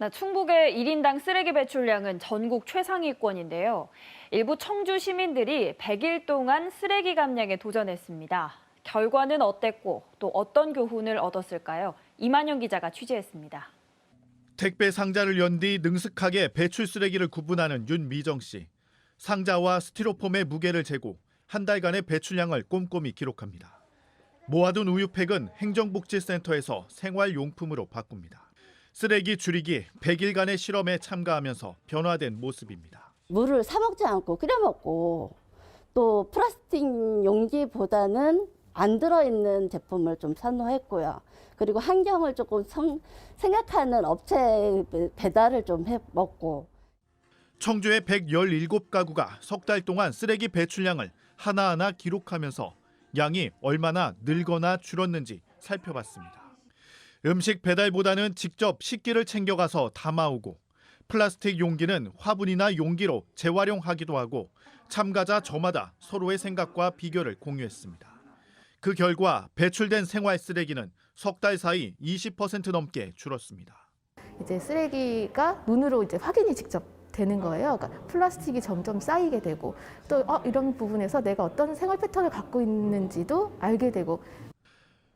나 충북의 1인당 쓰레기 배출량은 전국 최상위권인데요. 일부 청주 시민들이 100일 동안 쓰레기 감량에 도전했습니다. 결과는 어땠고 또 어떤 교훈을 얻었을까요? 이만영 기자가 취재했습니다. 택배 상자를 연 뒤 능숙하게 배출 쓰레기를 구분하는 윤미정 씨. 상자와 스티로폼의 무게를 재고 한 달간의 배출량을 꼼꼼히 기록합니다. 모아둔 우유팩은 행정복지센터에서 생활용품으로 바꿉니다. 쓰레기 줄이기 100일간의 실험에 참가하면서 변화된 모습입니다. 물을 사 먹지 않고 끓여 먹고 또 플라스틱 용기보다는 안 들어있는 제품을 좀 선호했고요. 그리고 환경을 조금 성- 생각하는 업체 배달을 좀 해 먹고 청주의 117가구가 석 달 동안 쓰레기 배출량을 하나하나 기록하면서 양이 얼마나 늘거나 줄었는지 살펴봤습니다. 음식 배달보다는 직접 식기를 챙겨가서 담아오고 플라스틱 용기는 화분이나 용기로 재활용하기도 하고 참가자 저마다 서로의 생각과 비교를 공유했습니다. 그 결과 배출된 생활 쓰레기는 석 달 사이 20% 넘게 줄었습니다. 이제 쓰레기가 눈으로 이제 확인이 직접 되는 거예요. 그러니까 플라스틱이 점점 쌓이게 되고 또 어, 이런 부분에서 내가 어떤 생활 패턴을 갖고 있는지도 알게 되고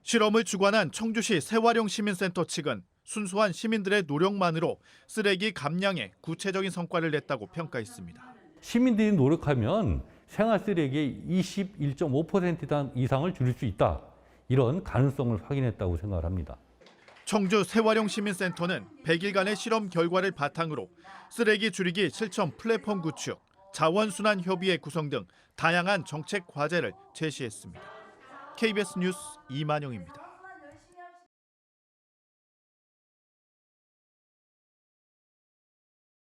실험을 주관한 청주시 세활용 시민센터 측은 순수한 시민들의 노력만으로 쓰레기 감량에 구체적인 성과를 냈다고 평가했습니다. 시민들이 노력하면 생활 쓰레기의 21.5% 이상을 줄일 수 있다. 이런 가능성을 확인했다고 생각을 합니다. 청주 세활용 시민센터는 100일간의 실험 결과를 바탕으로 쓰레기 줄이기 실천 플랫폼 구축, 자원순환 협의회 구성 등 다양한 정책 과제를 제시했습니다. KBS 뉴스 이만영입니다.